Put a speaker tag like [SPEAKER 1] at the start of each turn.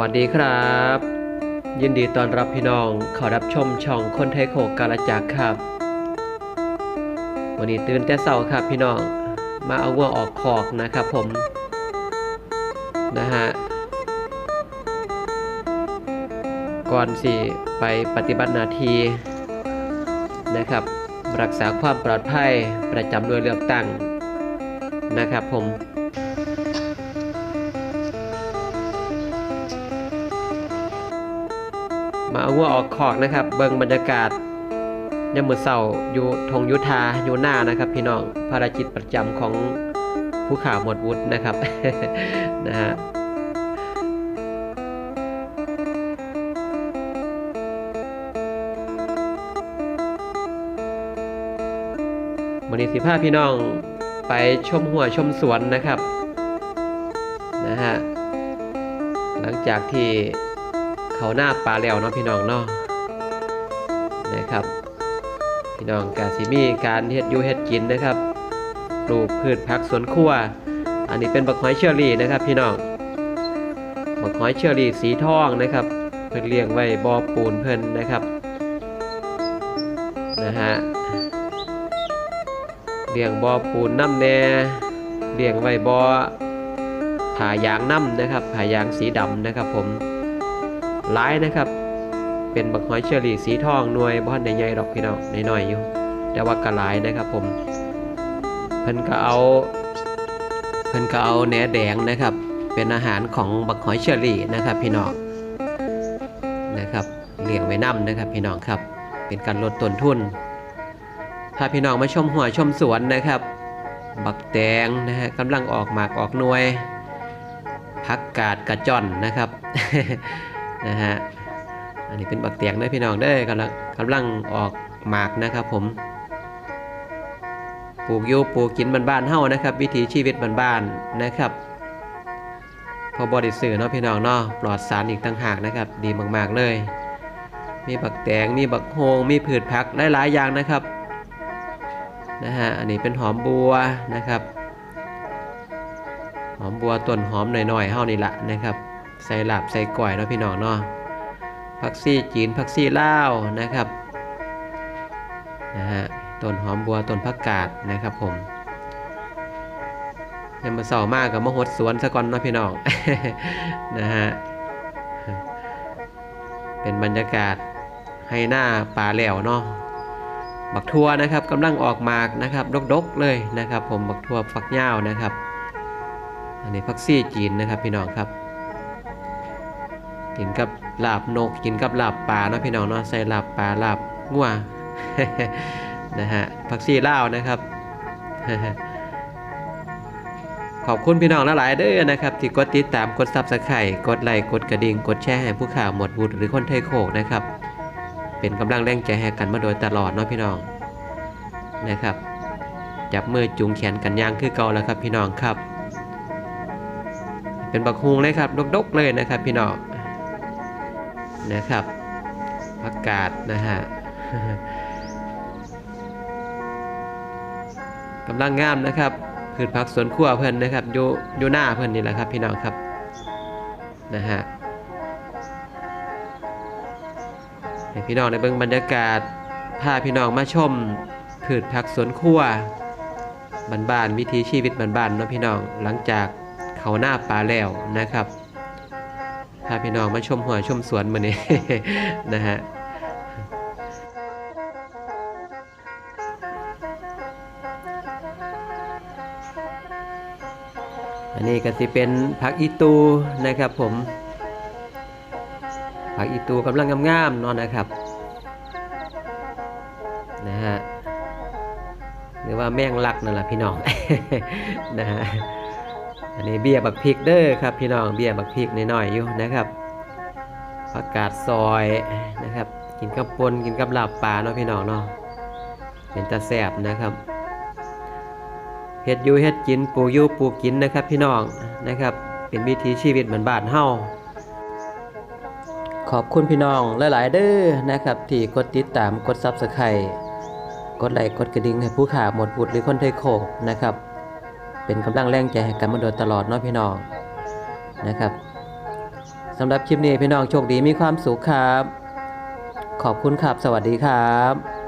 [SPEAKER 1] วัสดีครับ ยินดีต้อนรับพี่น้องเขอรับชมช่องคนไทยโขกกาลจักครับ วันนี้ตื่นแต่เช้าครับพี่น้องมาเอาวัวออกคอกนะครับผมนะฮะก่อนสิไปปฏิบัติหน้าที่นะครับ รักษาความปลอดภัยประจำหน่วยเลือกตั้งนะครับผม มาเอาวัวออกคอกนะครับ เบิ่งบรรยากาศยามมื้อเช้าอยู่ทงยุทธาอยู่หน้านะครับ พี่น้องภารกิจประจำของผู้ข่าวหมดวุฒินะครับนะฮะวันนี้สิพาพี่น้องไปชมหัวชมสวนนะครับนะฮะหลังจากที่ เขาหน้าปลาแล้วเนาะพี่น้องเนาะนะครับ พี่น้องกาซิมีการเฮ็ดยูเฮ็ดกินนะครับปลูกพืชผักสวนครัว อันนี้เป็นบักหอยเชอรี่นะครับ พี่น้องบักหอยเชอรี่สีทองนะครับ เพิ่นเลี้ยงไว้บ่อปูนเพิ่นนะครับนะฮะเลี้ยงบ่อปูนน้ำแน่เลี้ยงไว้บ่อผายางน้ำนะครับผายางสีดำนะครับผม หลายนะครับ เป็นบักหอยเชอรี่สีทองหน่วยบ้านใหญ่ๆดอกพี่น้องน้อยๆอยู่ แต่ว่าก็หลายนะครับผม เพิ่นก็เอาเพิ่นก็เอาแหนแดงนะครับ เป็นอาหารของบักหอยเชอรี่นะครับ พี่น้องนะครับเลี้ยงไว้น้ำนะครับ พี่น้องครับ เป็นการลดต้นทุนถ้าพี่น้องมาชมหัวชมสวนนะครับ บักแตงนะฮะกำลังออกหมากออกหน่วย พักกาดกระจ่อนนะครับ นะฮะอันนี้เป็นบักเตียงได้พี่น้องได้กำลังกำลังออกหมากนะครับผมปลูกอยู่ปลูกกินบ้านๆเฮานะครับ วิถีชีวิตบ้านๆนะครับ พอบริสื่อเนาะพี่น้องเนาะปลอดสารอีกต่างหากนะครับ ดีมากๆเลย มีบักแตงมีบักโฮงมีผืชผักหลายๆอย่างนะครับนะฮะอันนี้เป็นหอมบัวนะครับ หอมบัวต้นหอมหน่อยๆเฮานี่ละนะครับ ใส่หลาบใส่ก่อยเนาะพี่น้องเนาะผักซี่จีนผักซี่ลานะครับนะฮะต้นหอมบัวต้นผักกาดนะครับผมยังมาเสามากกับมะฮดสวนซะก่อนเนาะพี่น้องนะฮะเป็นบรรยากาศให้หน้าป่าแหลวเนาะบักทั่วนะครับกำลังออกหมากนะครับดกๆเลยนะครับ ผมบักทั่วฝักยาวนะครับ อันนี้พักซี่จีนนะครับพี่น้องครับ กินกับลาบนก กินกับลาบปลาเนาะพี่น้องเนาะใส่ลาบปลาลาบงัวนะฮะพักซี่ลาวนะครับ ขอบคุณพี่น้องหลายๆเด้อนะครับ ที่กดติดตามกดซับสไครต์กดไลค์กดกระดิ่งกดแชร์ให้ผู้ข่าวหมดบุตรหรือคนไทยโขกนะครับ เป็นกำลังแรงใจให้กันมาโดยตลอดเนาะพี่น้องนะครับจับมือจุงแขนกันย่างคือเก่าแล้วครับพี่น้องครับ เป็นบักฮุงเลยครับดกๆเลยนะครับพี่น้อง นะครับอากาศนะฮะกำลังงามนะครับพืชผักสวนครัวเพิ่อนนะครับอยู่อยู่หน้าเพิ่อนนี่แหละครับ พี่น้องครับนะฮะให้พี่น้องในเบิ่งบรรยากาศพาพี่น้องมาชมพืชผักสวนครัวบ้านๆวิถีชีวิตบ้านๆเนาะพี่น้องหลังจากเขาหน้าปลาแล้วนะครับ พาพี่น้องมาชมหัวชมสวนมือนี้นะฮะอันนี้ก็สิเป็นผักอีตูนะครับผมผักอีตูกำลังงามๆเนาะนะครับนะฮะหรือว่าแมงลักนั่นแหละพี่น้องนะฮะ อันนี้เบี้ยบักพริกเด้อครับ พี่น้องเบี้ยบักพริกน้อยๆอยู่นะครับผักกาดซอยนะครับ กินกับปนกินกับลาบปลาเนาะพี่น้องเนาะเป็นตาแซ่บนะครับเฮ็ดอยู่เฮ็ดกินปลูกอยู่ปลูกกินนะครับ พี่น้องนะครับ เป็นวิถีชีวิตเหมือนบ้านเฮาขอบคุณพี่น้องหลาย ๆ เด้อนะครับ ที่กดติดตามกด Subscribe กดไลค์กดกระดิ่งให้ผู้ข่าวหมดบุตรหรือคนไทยโขนะครับ เป็นกำลังแรงใจให้กันมาโดยตลอดเนาะพี่น้องนะครับสำหรับคลิปนี้พี่น้องโชคดีมีความสุขครับ ขอบคุณครับ สวัสดีครับ